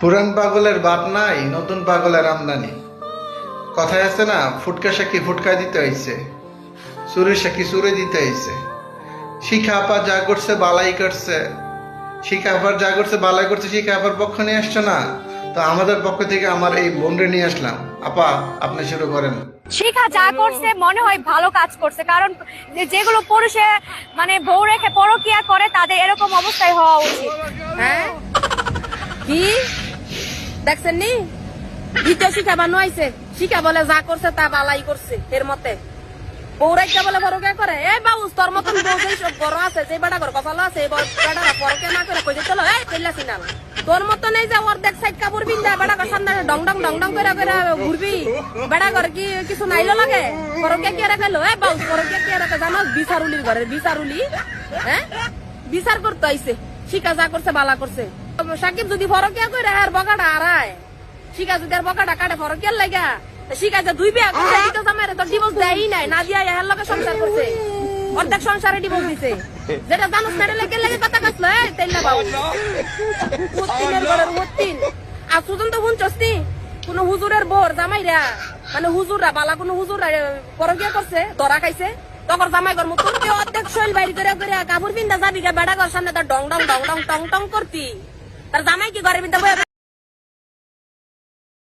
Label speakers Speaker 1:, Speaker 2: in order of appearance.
Speaker 1: পুরান পাগলের বাপ নাই নতুন পাগলের আমদানি। কথায় আছে না ফুটকা সাকি ফুটকা দিতে হইছে চুরি সাকি চুরে দিতে হইছে। শিখা আপা যা করছে বালাই করছে শিখা আপার যা করছে বালাই করছে শিখা আপার পক্ষ নিয়ে আসছে না? তো আমাদের পক্ষ থেকে আমার এই বোনরে নিয়ে আসলাম। আপা আপনি শুরু করেন।
Speaker 2: শিখা যা করছে মনে হয় ভালো কাজ করছে কারণ যেগুলো পুরুষে মানে বউ রেখে পরকিয়া করে তাদের এরকম অবস্থায় হওয়া উচিত।
Speaker 3: হ্যাঁ? কি? দেখছেন নি? দ্বিতীয় শিখা বানো আইছে শিখা বলে যা করছে তা বালাই করছে, এর মতে। বলে বড়কে করে? এই বাবু তোর মতন বউ সব বড় আছে এই যে অর্ধেক সাইড কাপড় বিন্দা বেটা ঘর সামনে ডং ডং ডং ডং করে করে ঘুরবি। কি, কিছু নাইলো লাগে? পরকে কে রাখে এই বাবু পরকে কে জানো, বিচারুলির ঘরে বিচারুলি হ্যাঁ? বিচার করতে আইছে। শিকা যা করছে, বালা করছে। সাকিব যদি ফরকিয়া করে আর বকাটা আড়ায় শিকা যদি আর কাটে ফরকিয়ার লাগা শিকা দুই বিয়া তো ডিভোর্স দেয়ই নাই, না দিয়া এর লগে সংসার করছে। অর্ধেক সংসারে ডিভোর্স দিছে। যেটা জানোস লেগে লেগে কথা হত্তিন আর সুজন তো শুনছস নি কোন হুজুরের বোর জামাইরা মানে হুজুররা, বালা কোন হুজুররা পরকিয়া করছে, ধরা খাইছে। তখন জামাই ঘর তুই অর্ধেক শৈল বাইরে করে করে কাপড় পিন্দা যাবি বেড়া ঘর সামনে তার ডং ডং ডং ডং টং টং করতি। তার জামাই কি ঘরে বয়ে